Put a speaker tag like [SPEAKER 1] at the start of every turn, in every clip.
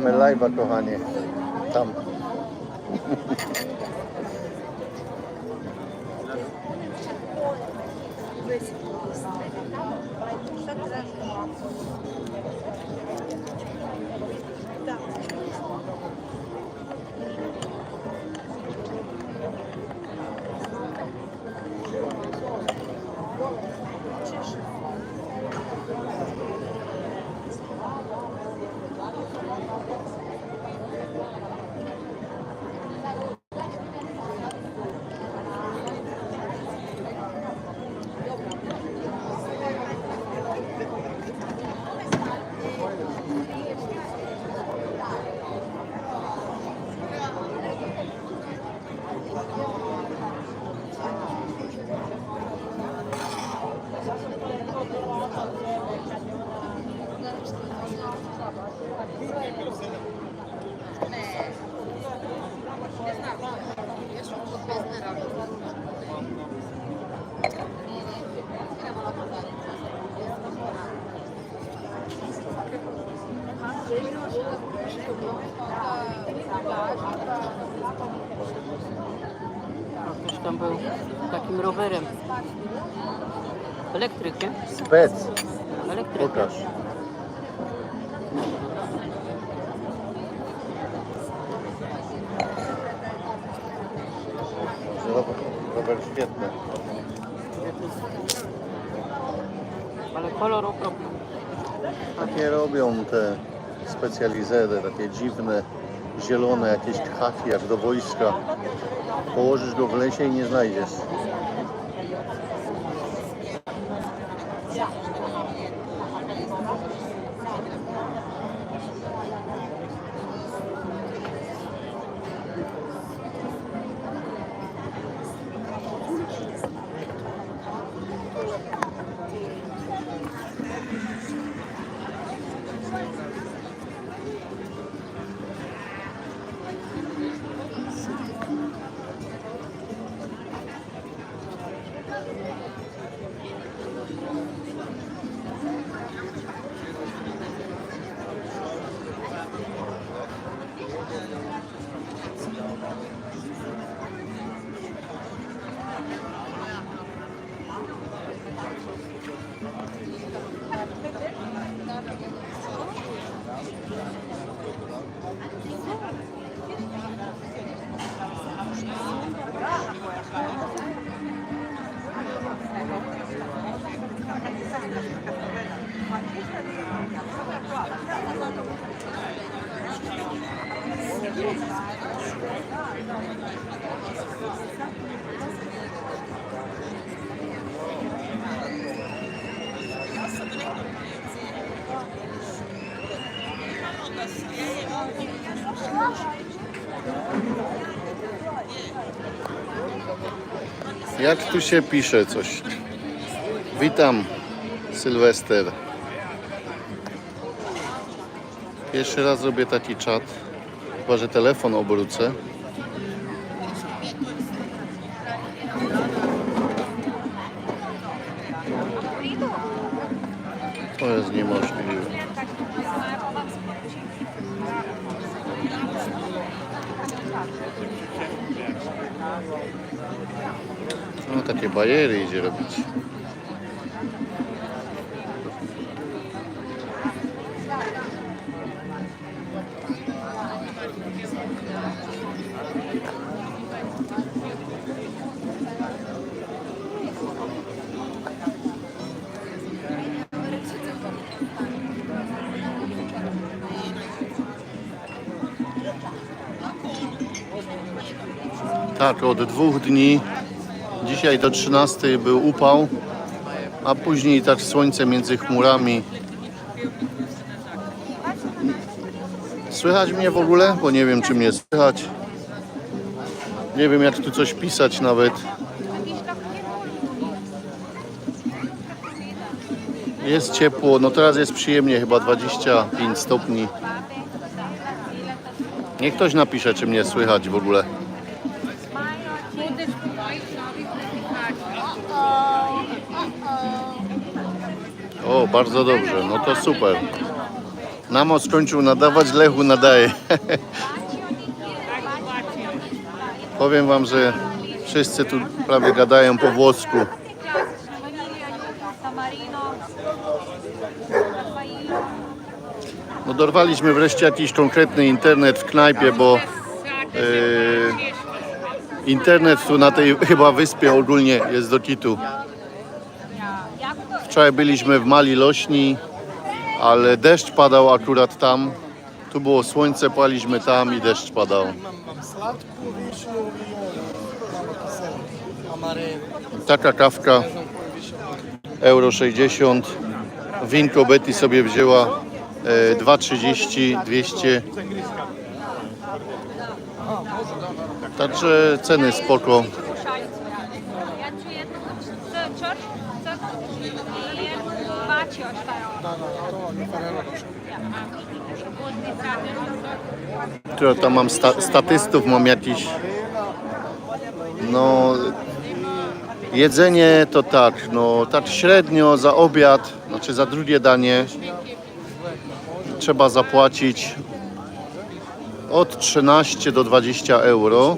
[SPEAKER 1] kamera. Patrzcie. Mamy live'a, kochanie. Tam.
[SPEAKER 2] Ktoś tam był takim rowerem. Elektryk, nie?
[SPEAKER 1] Spec.
[SPEAKER 2] Elektryk.
[SPEAKER 1] Pokaż. Rower świetny.
[SPEAKER 2] Ale kolor okropny.
[SPEAKER 1] Takie robią te specjalizery, takie dziwne, zielone jakieś haki jak do wojska. Położysz go w lesie i nie znajdziesz. Jak tu się pisze coś? Witam, Sylwester. Pierwszy raz robię taki czat. Chyba, że telefon obrócę. To jest niemożliwe. takie bariery idzie robić. Tak, od dwóch dni Dzisiaj do 13 był upał, a później tak słońce między chmurami. Słychać mnie w ogóle? Bo nie wiem, czy mnie słychać. Nie wiem, jak tu coś pisać nawet. Jest ciepło, no teraz jest przyjemnie, chyba 25 stopni. Niech ktoś napisze, czy mnie słychać w ogóle. O, bardzo dobrze, no to super. Namo skończył nadawać, Lechu nadaje. Powiem wam, że wszyscy tu prawie gadają po włosku. No dorwaliśmy wreszcie jakiś konkretny internet w knajpie, bo e, internet tu na tej chyba wyspie ogólnie jest do kitu. Wczoraj byliśmy w Mali Lośni, ale deszcz padał akurat tam. Tu było słońce, paliśmy tam i deszcz padał. Taka kawka, euro 60. Winko Betty sobie wzięła e, 2,30, 200. Także ceny spoko. Która tam mam sta statystów, mam jakiś. No. Jedzenie to tak, no tak średnio za obiad, znaczy za drugie danie trzeba zapłacić od 13 do 20 euro.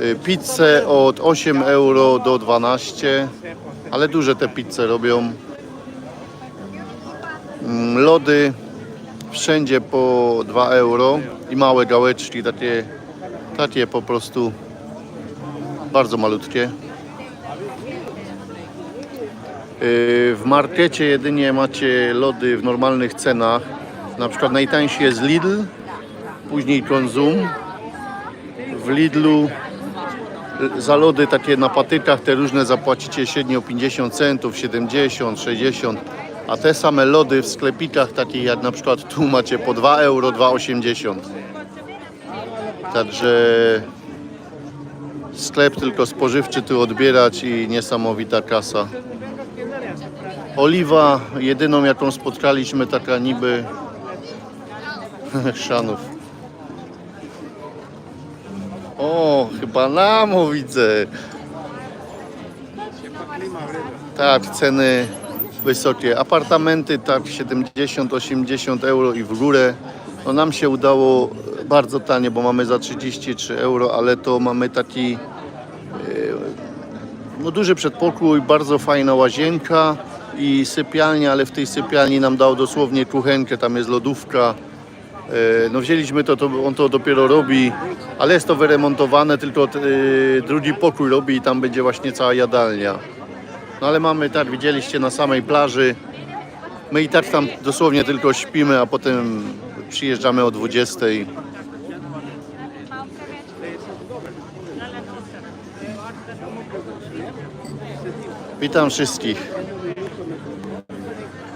[SPEAKER 1] Y, Pizzę od 8 euro do 12, ale duże te pizze robią. Mm, Lody wszędzie po 2 euro i małe gałeczki, takie, takie po prostu bardzo malutkie. Yy, W markecie jedynie macie lody w normalnych cenach. Na przykład najtańszy jest Lidl, później Konsum. W Lidlu y, za lody takie na patykach te różne zapłacicie średnio 50 centów, 70, 60, a te same lody w sklepikach takich jak na przykład tu macie po 2 euro, 2,80. Także sklep tylko spożywczy tu odbierać i niesamowita kasa. Oliwa jedyną jaką spotkaliśmy taka niby szanów. O, chyba namo widzę. Tak, ceny wysokie. Apartamenty tak 70-80 euro i w górę. No nam się udało bardzo tanie, bo mamy za 33 euro, ale to mamy taki e, no, duży przedpokój, bardzo fajna łazienka i sypialnia, ale w tej sypialni nam dał dosłownie kuchenkę, tam jest lodówka. E, No wzięliśmy to, to on to dopiero robi, ale jest to wyremontowane, tylko e, drugi pokój robi i tam będzie właśnie cała jadalnia. No ale mamy tak, widzieliście na samej plaży. My i tak tam dosłownie tylko śpimy, a potem przyjeżdżamy o 20. Witam wszystkich.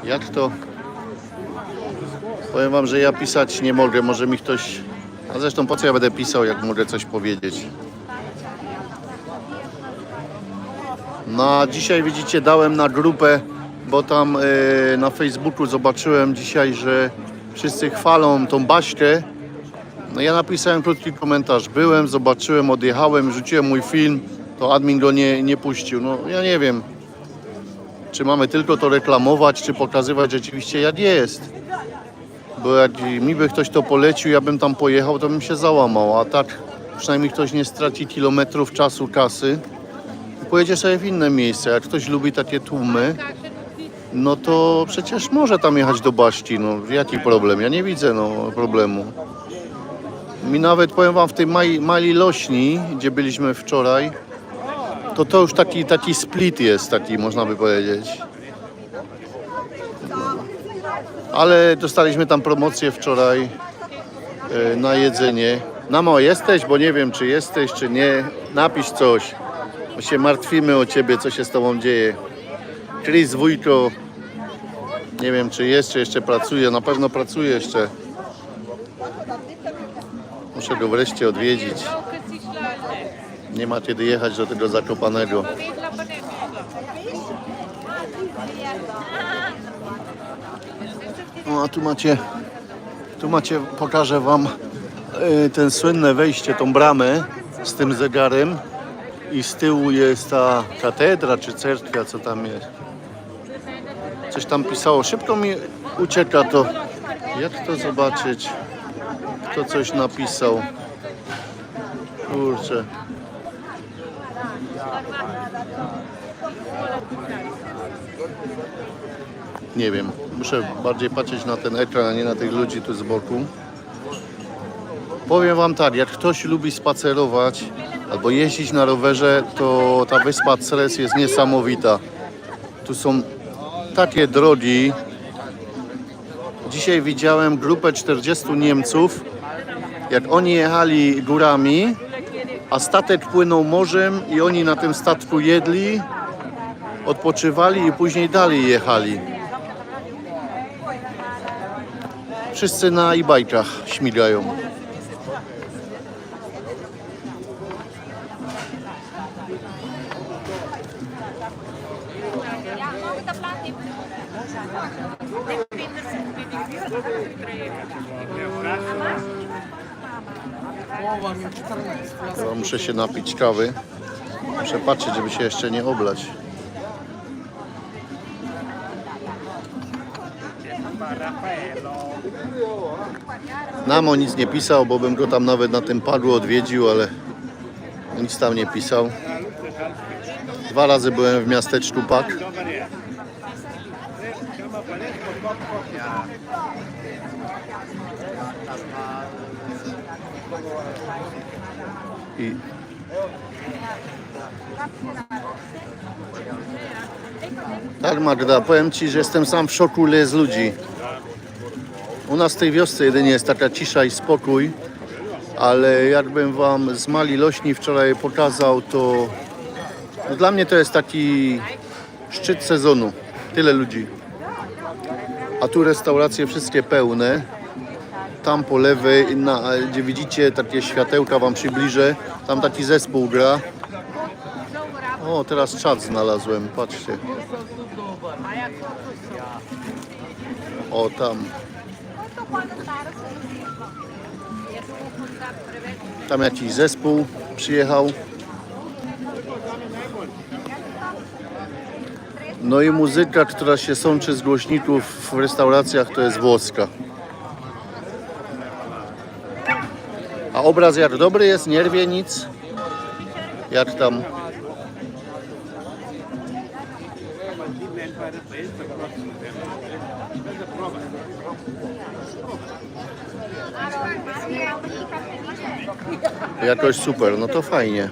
[SPEAKER 1] Jak to? Powiem wam, że ja pisać nie mogę. Może mi ktoś. A zresztą po co ja będę pisał, jak mogę coś powiedzieć? No a dzisiaj widzicie dałem na grupę, bo tam e, na Facebooku zobaczyłem dzisiaj, że wszyscy chwalą tą Baśkę. No ja napisałem krótki komentarz. Byłem, zobaczyłem, odjechałem, rzuciłem mój film, to admin go nie, nie puścił. No ja nie wiem, czy mamy tylko to reklamować, czy pokazywać rzeczywiście jak jest. Bo jak mi by ktoś to polecił, ja bym tam pojechał, to bym się załamał, a tak przynajmniej ktoś nie straci kilometrów czasu, kasy pojedzie sobie w inne miejsce. Jak ktoś lubi takie tłumy, no to przecież może tam jechać do Baści. No, jaki problem? Ja nie widzę no, problemu. Mi nawet, powiem Wam, w tej Mali, Mali Lośni, gdzie byliśmy wczoraj, to to już taki, taki split jest, taki można by powiedzieć. Ale dostaliśmy tam promocję wczoraj e, na jedzenie. Namo, jesteś? Bo nie wiem, czy jesteś, czy nie. Napisz coś. Bo się martwimy o ciebie, co się z tobą dzieje. Chris Wójko. Nie wiem, czy jest, czy jeszcze pracuje. Na pewno pracuje jeszcze. Muszę go wreszcie odwiedzić. Nie ma kiedy jechać do tego Zakopanego. No a tu macie, tu macie, pokażę wam e, ten słynne wejście, tą bramę z tym zegarem i z tyłu jest ta katedra czy cerkwa, co tam jest. Coś tam pisało. Szybko mi ucieka to. Jak to zobaczyć? Kto coś napisał? Kurczę. Nie wiem. Muszę bardziej patrzeć na ten ekran, a nie na tych ludzi tu z boku. Powiem Wam tak, jak ktoś lubi spacerować albo jeździć na rowerze, to ta wyspa Ceres jest niesamowita. Tu są takie drogi. Dzisiaj widziałem grupę 40 Niemców, jak oni jechali górami, a statek płynął morzem i oni na tym statku jedli, odpoczywali i później dalej jechali. Wszyscy na e-bajkach śmigają. Chyba muszę się napić kawy. Muszę patrzeć, żeby się jeszcze nie oblać. Namo nic nie pisał, bo bym go tam nawet na tym padło odwiedził, ale nic tam nie pisał. Dwa razy byłem w miasteczku Pak. I tak Magda, powiem Ci, że jestem sam w szoku, ile jest ludzi. U nas w tej wiosce jedynie jest taka cisza i spokój, ale jakbym Wam z Mali Lośni wczoraj pokazał, to no dla mnie to jest taki szczyt sezonu. Tyle ludzi. A tu restauracje wszystkie pełne. Tam po lewej, na, gdzie widzicie takie światełka, Wam przybliżę. Tam taki zespół gra. O, teraz czat znalazłem, patrzcie. O, tam. Tam jakiś zespół przyjechał. No i muzyka, która się sączy z głośników w restauracjach, to jest włoska. A obraz jak dobry jest, nie rwie nic. Jak tam? Jakoś super, no to fajnie.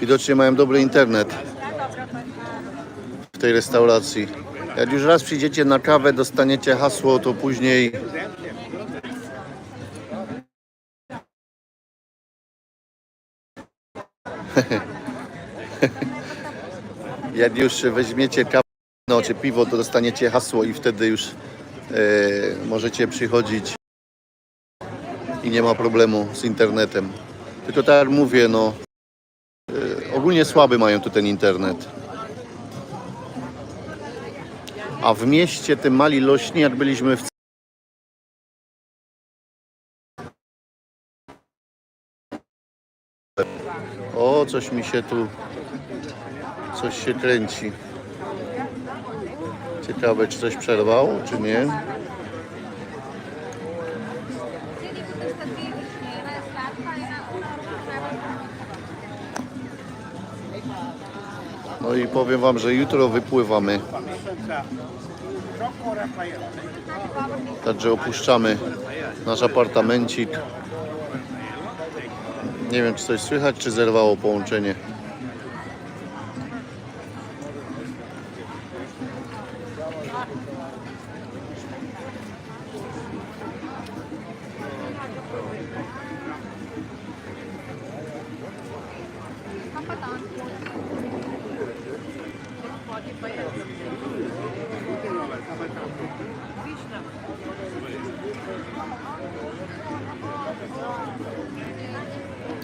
[SPEAKER 1] Widocznie mają dobry internet tej restauracji. Jak już raz przyjdziecie na kawę, dostaniecie hasło, to później jak już weźmiecie kawę no, czy piwo, to dostaniecie hasło i wtedy już e, możecie przychodzić i nie ma problemu z internetem. Tylko tak jak mówię, no e, ogólnie słaby mają tu ten internet. A w mieście tym mali lośni, jak byliśmy w O, coś mi się tu coś się kręci. Ciekawe, czy coś przerwało, czy nie. No i powiem Wam, że jutro wypływamy. Także opuszczamy nasz apartamencik. Nie wiem, czy coś słychać, czy zerwało połączenie.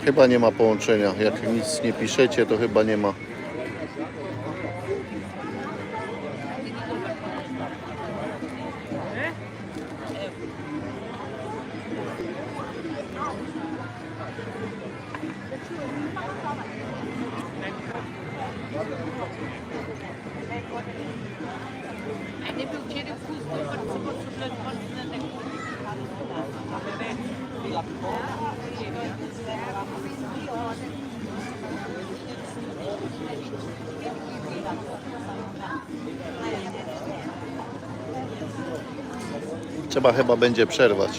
[SPEAKER 1] Chyba nie ma połączenia. Jak nic nie piszecie, to chyba nie ma. Trzeba chyba będzie przerwać.